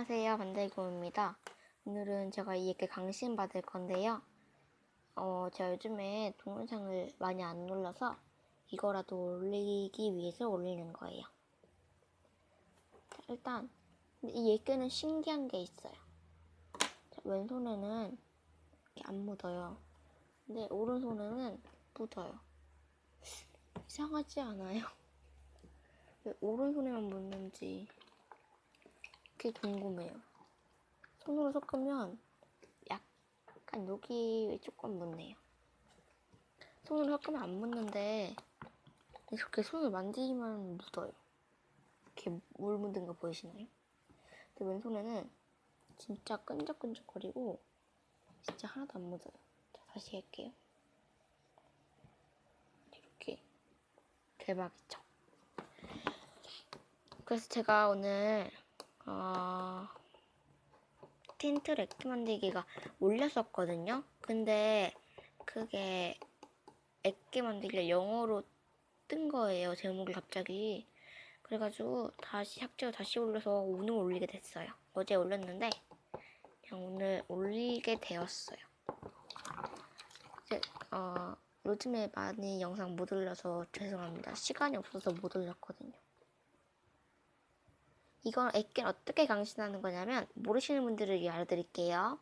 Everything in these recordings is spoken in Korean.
안녕하세요. 반달곰입니다. 오늘은 제가 이에게 강신 받을 건데요. 어 제가 요즘에 동영상을 많이 안 올려서 이거라도 올리기 위해서 올리는 거예요. 자, 일단 이 예께는 신기한 게 있어요. 자, 왼손에는 이렇게 안 묻어요. 근데 오른손에는 묻어요. 이상하지 않아요? 왜 오른손에만 묻는지 그게 궁금해요. 손으로 섞으면 약간 여기 조금 묻네요. 손으로 섞으면 안 묻는데 이렇게 손을 만지면 묻어요. 이렇게 물 묻은 거 보이시나요? 근데 왼손에는 진짜 끈적끈적거리고 진짜 하나도 안 묻어요. 자, 다시 할게요. 이렇게 대박이죠. 그래서 제가 오늘 어, 틴트 렉트 만들기가 올렸었거든요. 근데 그게 액기 만들기가 영어로 뜬 거예요. 제목이 갑자기. 그래가지고 다시 삭제로 다시 올려서 오늘 올리게 됐어요. 어제 올렸는데 그냥 오늘 올리게 되었어요. 이제 어, 요즘에 많이 영상 못 올려서 죄송합니다. 시간이 없어서 못 올렸거든요. 이건 액기를 어떻게 강신하는 거냐면 모르시는 분들을 위해 알려드릴게요.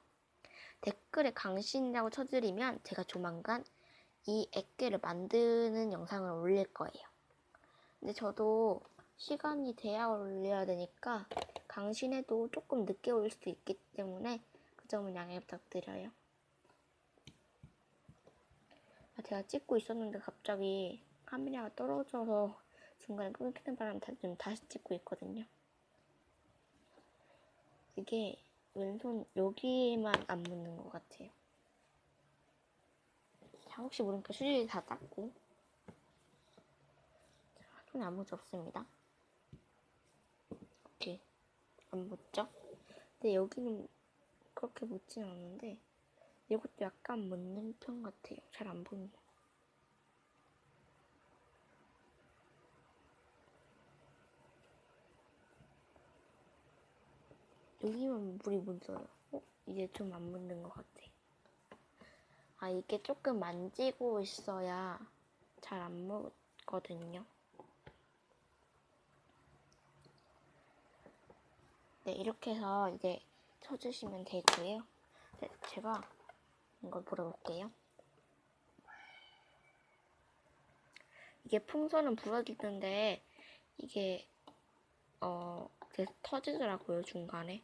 댓글에 강신이라고 쳐드리면 제가 조만간 이 액기를 만드는 영상을 올릴 거예요. 근데 저도 시간이 돼야 올려야 되니까 강신해도 조금 늦게 올릴 수도 있기 때문에 그 점은 양해 부탁드려요. 아, 제가 찍고 있었는데 갑자기 카메라가 떨어져서 중간에 끊기는 바람에 다시 찍고 있거든요. 이게 왼손 여기에만 안 묻는 것 같아요. 자, 혹시 모르니까 휴지 다 닦고. 자, 손에 아무 묻지 없습니다. 이렇게 안 묻죠? 근데 여기는 그렇게 묻진 않는데 이것도 약간 묻는 편 같아요. 잘 안 보이네. 여기만 물이 묻어요. 어? 이제 좀 안 묻는 것 같아. 아, 이게 조금 만지고 있어야 잘 안 묻거든요. 네, 이렇게 해서 이제 쳐주시면 되고요. 네, 제가 이걸 물어볼게요. 이게 풍선은 부러지는데 이게 어 이렇게 터지더라고요 중간에.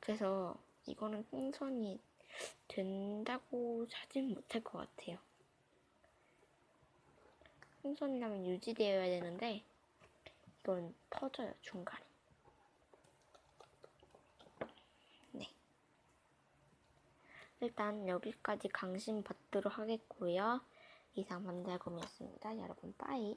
그래서 이거는 풍선이 된다고 하진 못할 것 같아요. 풍선이라면 유지되어야 되는데 이건 터져요 중간에. 네. 일단 여기까지 강신 받도록 하겠고요. 이상 만달곰이었습니다. 여러분 빠이.